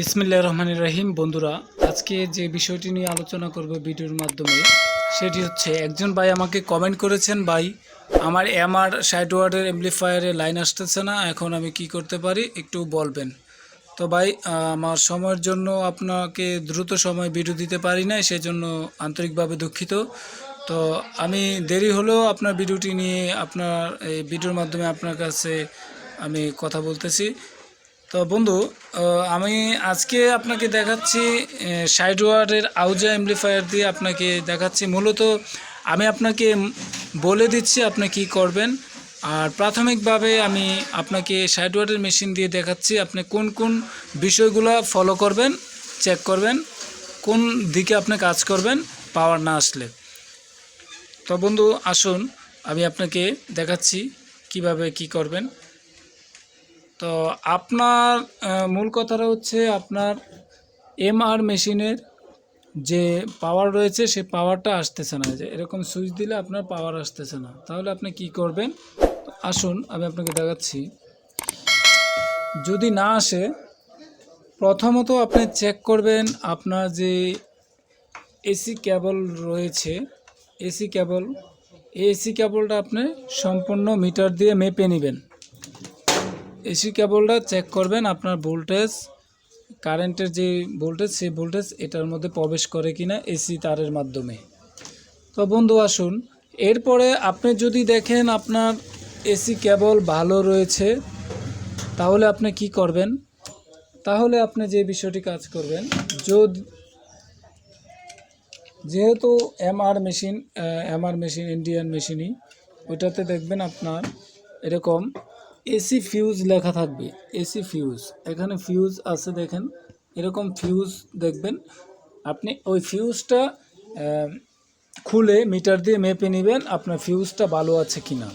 বিসমিল্লাহ রহমান রহিম। বন্ধুরা, আজকে যে বিষয়টি নিয়ে আলোচনা করব ভিডিওর মাধ্যমে, সেটি হচ্ছে, একজন ভাই আমাকে কমেন্ট করেছেন, ভাই, আমার এমআর ষাট ওয়ার্ডের এমপ্লিফায়ারে লাইন আসতেছে না, এখন আমি কি করতে পারি? একটু বলবেন। তো ভাই আমার সময়ের জন্য আপনাকে দ্রুত সময় ভিডিও দিতে পারি না সেজন্য আন্তরিকভাবে দুঃখিত। তো আমি দেরি হলেও আপনার ভিডিওটি নিয়ে আপনার, এই ভিডিওর মাধ্যমে আপনার কাছে আমি কথা বলতেছি। তো বন্ধু আমি আজকে আপনাকে দেখাচ্ছি সাইড ওয়ার্ডের আউজা এমপ্লিফায়ার দিয়ে আপনাকে দেখাচ্ছি। মূলত আমি আপনাকে বলে দিচ্ছি আপনি কি করবেন। আর প্রাথমিকভাবে আমি আপনাকে সাইড ওয়ার্ডের মেশিন দিয়ে দেখাচ্ছি, আপনি কোন কোন বিষয়গুলো ফলো করবেন চেক করবেন, কোন দিকে আপনি কাজ করবেন পাওয়ার না আসলে। তো বন্ধু, আসুন, আমি আপনাকে দেখাচ্ছি কীভাবে কি করবেন। তো আপনার মূল কথাটা হচ্ছে আপনার এমআর মেশিনের যে পাওয়ার রয়েছে, সে পাওয়ারটা আসতেছে না। যে এরকম সুইচ দিলে আপনার পাওয়ার আসতেছে না। তাহলে আপনি কি করবেন? আসুন, আমি আপনাকে দেখাচ্ছি। যদি না আসে, প্রথমত আপনি চেক করবেন আপনার যে এসি কেবল রয়েছে এসি কেবল এসি কেবলটা আপনি সম্পূর্ণ মিটার দিয়ে মেপে নেবেন। এসি কেবলটা চেক করবেন, আপনার ভোল্টেজ কারেন্টের যে ভোল্টেজ সেই ভোল্টেজ এটার মধ্যে প্রবেশ করে কিনা এসি তারের মাধ্যমে। তো বন্ধু, আসুন। এরপরে আপনি যদি দেখেন আপনার এসি কেবল ভালো রয়েছে, তাহলে আপনি কি করবেন? তাহলে আপনি যে বিষয়টি কাজ করবেন, যদি যেহেতু MR machine MR machine Indian মেশিনই ওইটাতে দেখবেন আপনার এরকম এসি ফিউজ লেখা থাকবে, এসি ফিউজ এখানে ফিউজ আছে দেখেন, এরকম ফিউজ দেখবেন, আপনি ওই ফিউজটা খুলে মিটার দিয়ে মেপে নেবেন আপনার ফিউজটা ভালো আছে কি না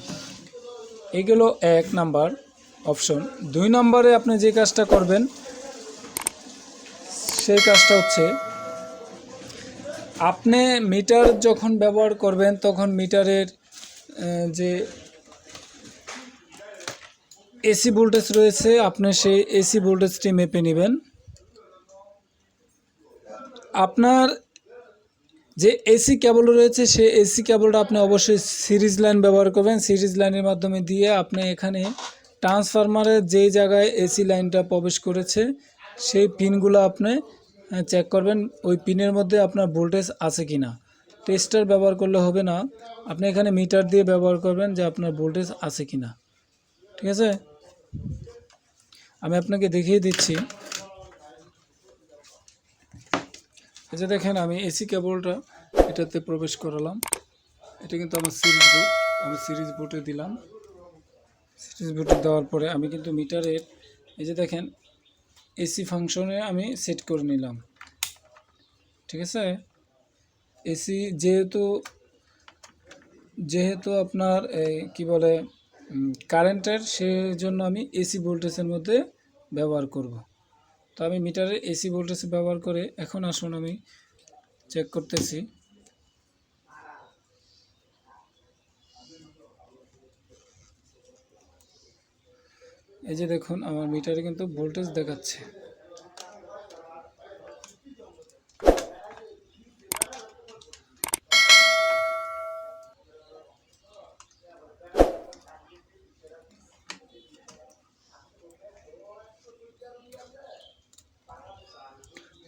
এগুলো এক নাম্বার অপশন দুই নম্বরে আপনি যে কাজটা করবেন, সেই কাজটা হচ্ছে, আপনি মিটার যখন ব্যবহার করবেন, তখন মিটারের যে এসি ভোল্টেজ রয়েছে, আপনি সেই এসি ভোল্টেজটি মেপে নেবেন। আপনার যে এসি কেবল রয়েছে, সেই এসি কেবলটা আপনি অবশ্যই সিরিজ লাইন ব্যবহার করবেন। সিরিজ লাইনের মাধ্যমে দিয়ে আপনি এখানে ট্রান্সফরমারের যেই জায়গায় এসি লাইনটা প্রবেশ করেছে, সেই পিনগুলো আপনি চেক করবেন, ওই পিনের মধ্যে আপনার ভোল্টেজ আছে কি না টেস্টার ব্যবহার করলে হবে না। আপনি এখানে মিটার দিয়ে ব্যবহার করবেন যে আপনার ভোল্টেজ আছে কি না ঠিক আছে? আমি আপনাকে দেখিয়ে দিচ্ছি। এই যে দেখেন, আমি এসি কেবলটা এটাতে প্রবেশ করালাম। এটা কিন্তু আমার সিরিজ বুট আমি সিরিজ বুটে দিলাম। সিরিজ বুটে দেওয়ার পরে আমি কিন্তু মিটারের এই যে দেখেন, এসি ফাংশনে আমি সেট করে নিলাম। ঠিক আছে? এসি যেহেতু যেহেতু আপনার এই কি বলে কারেন্টের সেজন্য আমি এসি ভোল্টেজের মধ্যে ব্যবহার করব। তো আমি মিটারে এসি ভোল্টেজ ব্যবহার করে এখন আসুন আমি চেক করতেছি। এই যে দেখুন, আমার মিটারে কিন্তু ভোল্টেজ দেখাচ্ছে।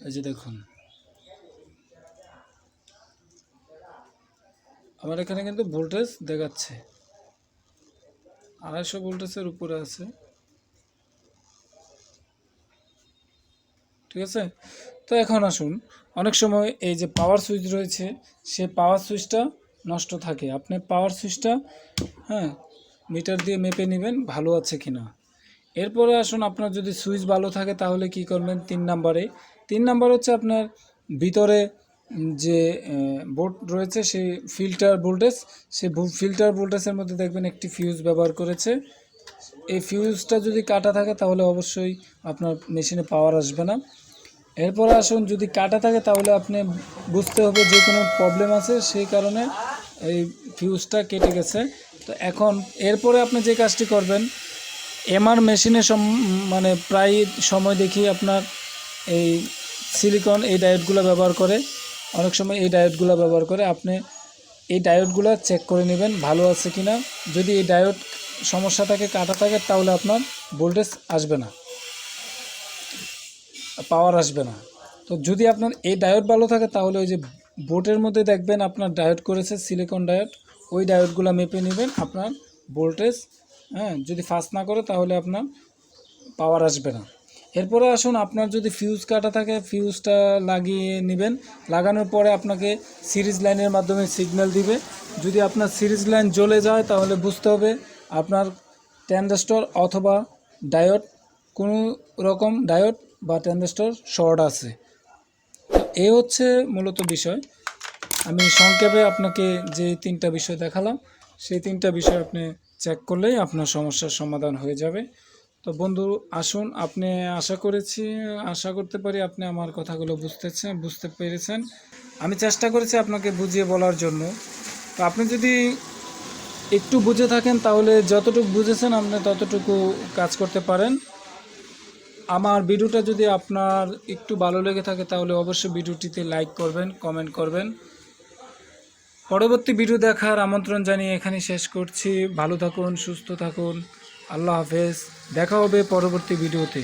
এই যে দেখুন। আমার এখানে কিন্তু ভোল্টেজ দেখাচ্ছে। আড়াইশো ভোল্টেজের উপরে আছে। ঠিক আছে? তো এখন আসুন, অনেক সময় এই যে পাওয়ার সুইচ রয়েছে, সে পাওয়ার সুইচটা নষ্ট থাকে। আপনি পাওয়ার সুইচটা হ্যাঁ মিটার দিয়ে মেপে নেবেন, ভালো আছে কিনা। এরপরে আসুন আপনার যদি সুইচ ভালো থাকে তাহলে কি করবেন তিন নাম্বারে। তিন নাম্বার হচ্ছে আপনার ভিতরে যে বোর্ড রয়েছে সেই ফিল্টার ভোল্টেজ, সেই ফিল্টার ভোল্টেজের মধ্যে দেখবেন একটি ফিউজ ব্যবহার করেছে। এই ফিউজটা যদি কাটা থাকে তাহলে অবশ্যই আপনার মেশিনে পাওয়ার আসবে না। এরপরে আসুন যদি কাটা থাকে তাহলে আপনি বুঝতে হবে যে কোনো প্রবলেম আছে, সেই কারণে এই ফিউজটা কেটে গেছে। তো এখন এরপরে আপনি যে কাজটি করবেন এমআর মেশিনে মানে প্রায় সময় দেখি আপনার এই সিলিকন এই ডায়োডগুলো ব্যবহার করে। অনেক সময় এই ডায়োডগুলো ব্যবহার করে। আপনি এই ডায়োডগুলো চেক করে নেবেন, ভালো আছে কি না যদি এই ডায়োড সমস্যা থাকে, কাটা থাকে, তাহলে আপনার ভোল্টেজ আসবে না। পাওয়ার আসবে না। তো যদি আপনার এই ডায়োড ভালো থাকে, তাহলে ওই যে বোটের মধ্যে দেখবেন আপনার ডায়োড করেছে সিলিকন ডায়োড ওই ডায়োডগুলো মেপে নেবেন, আপনার ভোল্টেজ হ্যাঁ যদি ফাস্ট না করে তাহলে আপনার পাওয়ার আসবে না। এরপরে আসুন, আপনার যদি ফিউজ কাটা থাকে ফিউজটা লাগিয়ে নেবেন। লাগানোর পরে আপনাকে সিরিজ লাইনের মাধ্যমে সিগন্যাল দিবে। যদি আপনার সিরিজ লাইন জ্বলে যায়, তাহলে বুঝতে হবে আপনার ট্যান্ডাস্টর অথবা ডায়োড কোনো রকম ডায়োড বা ট্যান্ডাস্টর শর্ট আছে। এই হচ্ছে মূলত বিষয়। আমি সংক্ষেপে আপনাকে যে তিনটা বিষয় দেখালাম, সেই তিনটা বিষয় আপনি চেক করলেই আপনার সমস্যার সমাধান হয়ে যাবে। তো বন্ধু, আসুন, আপনি আশা করেছি, আশা করতে পারি আপনি আমার কথাগুলো বুঝতেছেন, বুঝতে পেরেছেন। আমি চেষ্টা করেছি আপনাকে বুঝিয়ে বলার জন্য। তো আপনি যদি একটু বুঝে থাকেন, তাহলে যতটুকু বুঝেছেন আপনি ততটুকু কাজ করতে পারেন। আমার ভিডিওটা যদি আপনার একটু ভালো লেগে থাকে, তাহলে অবশ্যই ভিডিওটিতে লাইক করবেন কমেন্ট করবেন। পরবর্তী ভিডিও দেখার আমন্ত্রণ জানিয়ে এখানে শেষ করছি। ভালো থাকুন, সুস্থ থাকুন। আল্লাহ হাফেজ। দেখা হবে পরবর্তী ভিডিওতে